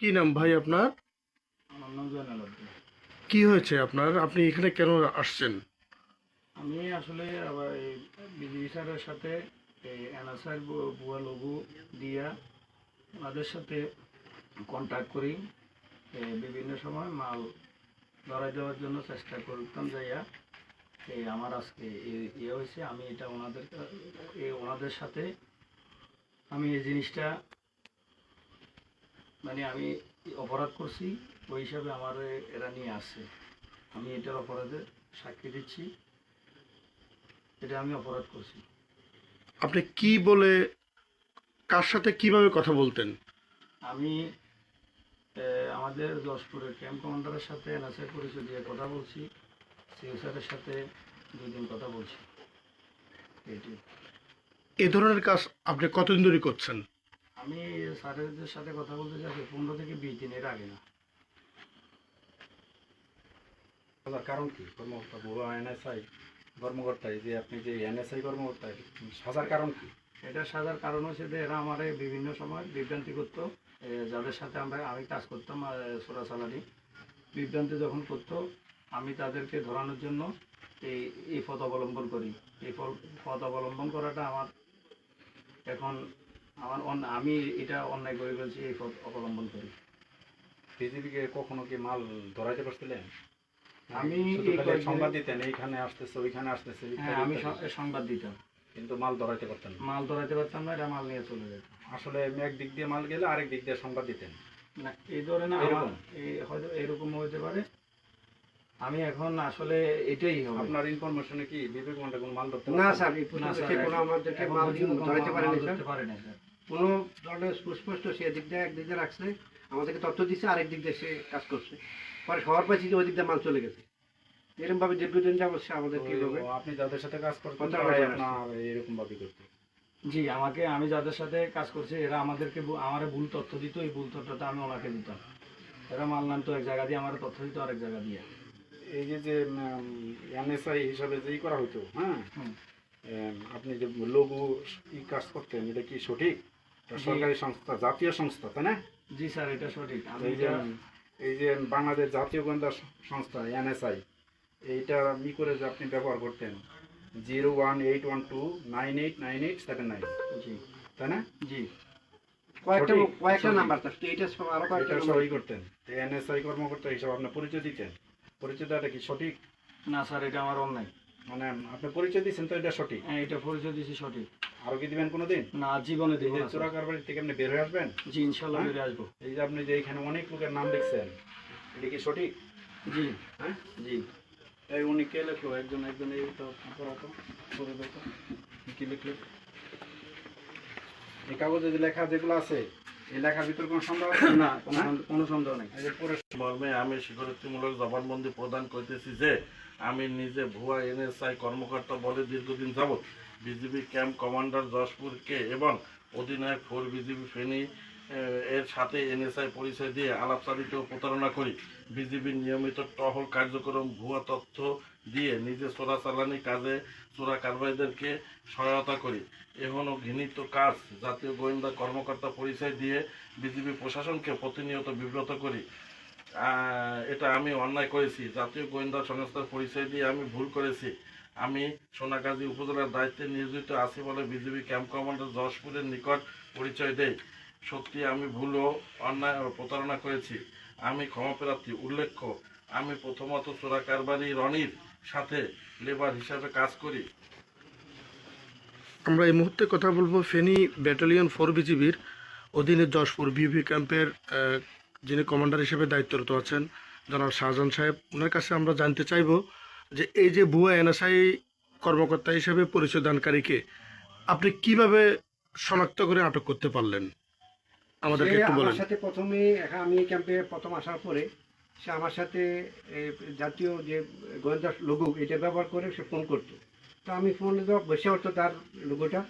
কি নাম ভাই আপনার? আমার নাম জয়নাল আব্দুল। কি হয়েছে আপনার? আপনি এখানে কেন আসছেন? আমি আসলে আবার এই বিজিবি স্যারের সাথে এই এনএসআর বুয়া লঘু দিয়া ওনাদের সাথে কন্ট্যাক্ট করি। বিভিন্ন সময় মাল ধরাই দেওয়ার জন্য চেষ্টা করতাম যাইয়া। এই আমার আজকে এ- ইয়ে হয়েছে আমি এটা ওনাদের এই ওনাদের সাথে আমি এই জিনিসটা মানে আমি অপরাধ করছি ওই হিসাবে আমার এরা নিয়ে আসছে। আমি এটার অপরাধে সাক্ষী দিচ্ছি এটা আমি অপরাধ করছি। আপনি কি বলে কার সাথে কীভাবে কথা বলতেন? আমি আমাদের যশপুরের ক্যাম্প কমান্ডারের সাথে এনএসএ পরিচয় দিয়ে কথা বলছি সিও স্যারের সাথে দুই দিন কথা বলছি। এটি এ ধরনের কাজ আপনি কতদিন ধরে করছেন? আমি স্যারের সাথে কথা বলতে চাই পনেরো থেকে বিশ দিনের আগে না। কারণ কি? কর্মকর্তা ভুয়া এনএসআই কর্মকর্তা এই যে আপনি যে এনএসআই কর্মকর্তা সাজার কারণ কি? এটা সাজার কারণ হচ্ছে যে এরা আমার বিভিন্ন সময় বিভ্রান্তি করতো। যাদের সাথে আমরা আমি কাজ করতাম সোরা সালারি বিভ্রান্তি যখন করতো আমি তাদেরকে ধরানোর জন্য এই এই পথ অবলম্বন করি। এই পথ অবলম্বন করাটা আমার এখন আমার অন- আমি এটা অন্যায় করে ফেলছি এই পথ অবলম্বন করি। বিজেপিকে কখনো কি মাল ধরাইতে পারছিলেন? আমি খালি কয়েকদিন- সংবাদ দিতেন এইখানে আসতেছে ওইখানে আসতেছে হ্যাঁ আমি সংবাদ দিতাম। কিন্তু মাল ধরাইতে পারতেন না। মাল ধরাতে পারতাম না এটা মাল নিয়ে চলে যেত আসলে এক দিক দিয়ে মাল গেলে আরেক দিক দিয়ে সংবাদ দিতেন। না এই ধরে না এরকম? এই হয়তো এরকম হতে পারে। আমি এখন আসলে এটাই হবে। আপনার ইনফরমেশনে কি বিবেক মন্ডে কোনো মাল ধরতে না স্যার না, স্যার, আমাদেরকে মাল ধরাইতে ধরতে পারে না, স্যার। কোনো ধরনের সুস্পষ্ট সে দিক দিয়ে একদিক দিয়ে রাখছে আমাদেরকে তথ্য দিচ্ছে আরেক দিক দিয়ে সে কাজ করছে। পরে খবর পাচ্ছি যে ওই দিক দিয়ে মাল চলে গেছে। এরকম ভাবে দীর্ঘদিন যাবত সে আমাদেরকে এইভাবে তো আপনি যাদের সাথে কাজ করতেন আপনার এরকম ভাবে করতে। জি আমাকে আমি যাদের সাথে কাজ করছি এরা আমাদেরকে আমারে ভুল তথ্য দিত এই ভুল তথ্যটা আমি ওনাকে দিতাম। এরা মাল নামতো এক জায়গা দিয়ে আমার তথ্য দিত আরেক জায়গা দিয়ে। এই যে যে এনএসআই হিসাবে যেই করা হতো হ্যাঁ। আপনি যে লঘু ই কাজ করতেন এটা কি সঠিক। সরকারি সংস্থা জাতীয় সংস্থা তাই না? জি স্যার এটা সঠিক। এই যে এই যে বাংলাদেশ জাতীয় গোয়েন্দা সংস্থা এনএসআই এইটা ই করে যে আপনি ব্যবহার করতেন zero one eight one two nine eight nine eight seven nine জি। তাই না? জি। কয়েকটা কয়েকটা নাম্বার স্যার এইটা সব আরও কয়েকটা এটা করতেন। এনএসআই কর্মকর্তা হিসাবে আপনি পরিচয় দিতেন। পরিচয় দেওয়াটা কি সঠিক? না স্যার এটা আমার অন্যায়। মানে আপনি পরিচয় দিচ্ছেন তো এটা সঠিক? হ্যাঁ এটা পরিচয় দিয়েছি সঠিক। আরও কি দিবেন কোনোদিন? না জীবনে দেবো না, চোরা কারবারি থেকে আপনি বের হয়ে আসবেন? জি ইনশাল্লাহ বের বেরিয়ে আসব। এই যে আপনি যে এখানে অনেক লোকের নাম লিখছেন এটা কি সঠিক? জি। হ্যাঁ? জি। এই উনি কে লেখো? একজন একজন এই তো পড়াতো পড়ে করে দেখো। কি লিখলো? এই কাগজে যে লেখা যেগুলো আছে ভিতর কোনো সন্দেহ না কোনো হ্যাঁ? সন্দেহ- নেই মর্মে আমি স্বীকারোক্তিমূলক জবানবন্দি প্রদান করতেছি যে আমি নিজে ভুয়া এনএসআই কর্মকর্তা বলে দীর্ঘদিন যাবৎ বিজিবি ক্যাম্প কমান্ডার যশপুরকে এবং অধিনায়ক ফোর বিজিবি ফেনী এর সাথে এনএসআই পরিচয় দিয়ে আলাপচারিত প্রতারণা করি। বিজিবির নিয়মিত টহল কার্যক্রম, ভুয়া তথ্য দিয়ে নিজে চোরাচালানি কাজে চোরা কারবারিদেরকে সহায়তা করি। এখনও ঘৃণিত কাজ জাতীয় গোয়েন্দা কর্মকর্তা পরিচয় দিয়ে বিজিবি প্রশাসনকে প্রতিনিয়ত বিব্রত করি। এটা আমি অন্যায় করেছি। জাতীয় গোয়েন্দা সংস্থার পরিচয় দিয়ে আমি ভুল করেছি। আমি সোনাগাজী উপজেলার দায়িত্বে নিয়োজিত আছি বলে বিজেপি ক্যাম্প কমান্ডার যশপুরের নিকট পরিচয় দেই। সত্যি আমি ভুল ও অন্যায় ও প্রতারণা করেছি। আমি ক্ষমাপ্রার্থী উল্লেখ্য। আমি প্রথমত চোরা কারবারি রনির সাথে লেবার হিসাবে কাজ করি। আমরা এই মুহূর্তে কথা বলব ফেনী ব্যাটালিয়ন ফোর বিজিবির অধীনে যশপুর বিবি ক্যাম্পের যিনি কমান্ডার হিসেবে দায়িত্বরত আছেন, জনাব শাহজাহান সাহেব। ওনার কাছে আমরা জানতে চাইব যে এই যে ভুয়া এনএসআই কর্মকর্তা হিসেবে পরিচয় দানকারীকে আপনি কীভাবে শনাক্ত করে আটক করতে পারলেন? আমাদেরকে একটু বলেন। আমার সাথে প্রথমে আমি ক্যাম্পে প্রথম আসার পরে সে আমার সাথে জাতীয় যে গোয়েন্দা লোগো এটা ব্যবহার করে সে ফোন করতো। তো আমি ফোন বসে হতো তার লোগোটা।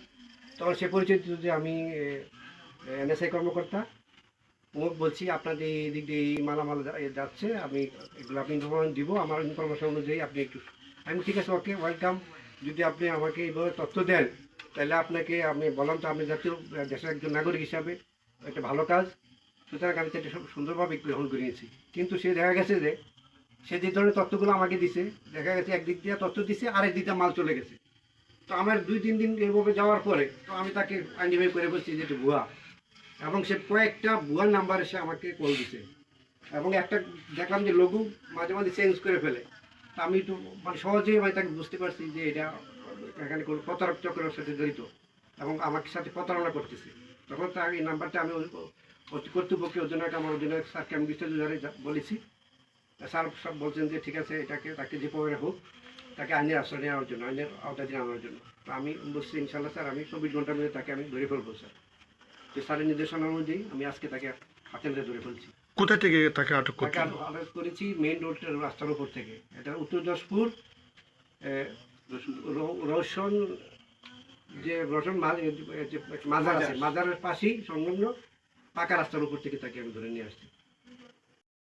তখন সে পরিচয় দিত যে আমি এনএসআই কর্মকর্তা। মুখ বলছি আপনাদের এই দিক দিয়ে এই মালামাল যাচ্ছে আমি এগুলো আপনি ইনফরমেশন দিব। আমার ইনফরমেশন অনুযায়ী আপনি একটু আমি ঠিক আছে ওকে ওয়েলকাম যদি আপনি আমাকে এইভাবে তথ্য দেন তাহলে আপনাকে আমি বললাম তো আপনি জাতীয় দেশের একজন নাগরিক হিসাবে একটা ভালো কাজ, সুতরাং আমি সেটা সুন্দরভাবে গ্রহণ করে নিয়েছি। কিন্তু সে দেখা গেছে যে, সে যে ধরনের তথ্যগুলো আমাকে দিছে, দেখা গেছে একদিক দিয়ে তথ্য দিছে, আরেক দিক দিয়ে মাল চলে গেছে। তো আমার দুই, তিন দিন এইভাবে যাওয়ার পরে, তো আমি তাকে আইনজীবী করে বলছি যে এটা ভুয়া। এবং সে কয়েকটা ভুয়ার নাম্বার এসে আমাকে কল দিছে। এবং একটা দেখলাম যে লঘু মাঝে মাঝে চেঞ্জ করে ফেলে। তা আমি একটু মানে সহজেই আমি তাকে বুঝতে পারছি যে এটা এখানে কোনো প্রতারক চক্রের সাথে জড়িত। এবং আমার সাথে প্রতারণা করতেছে। তখন তার এই নাম্বারটা আমি অতি কর্তৃপক্ষের অধিনায়ক আমার অধিনায়ক স্যারকে আমি বিস্তারিত বলেছি। স্যার সব বলছেন যে ঠিক আছে এটাকে তাকে যেভাবে হোক তাকে আইনের আশ্রয় নেওয়ার জন্য আইনের আওতাধীন আনার জন্য। তো আমি বলছি ইনশাল্লাহ স্যার আমি চব্বিশ ঘণ্টার মধ্যে তাকে আমি ধরে ফেলব স্যার। যে স্যারের নির্দেশনা অনুযায়ী আমি আজকে তাকে হাতে ধরে ধরে ফেলছি। কোথা থেকে তাকে আটক করতে আটক করেছি মেইন রোডের রাস্তার উপর থেকে। এটা উত্তর যশপুর রোশন যে রসন মা- যে মাজার আছে, মাজারের পাশেই সংলগ্ন পাকা রাস্তার উপর থেকে তাকে আমি ধরে নিয়ে আসছি।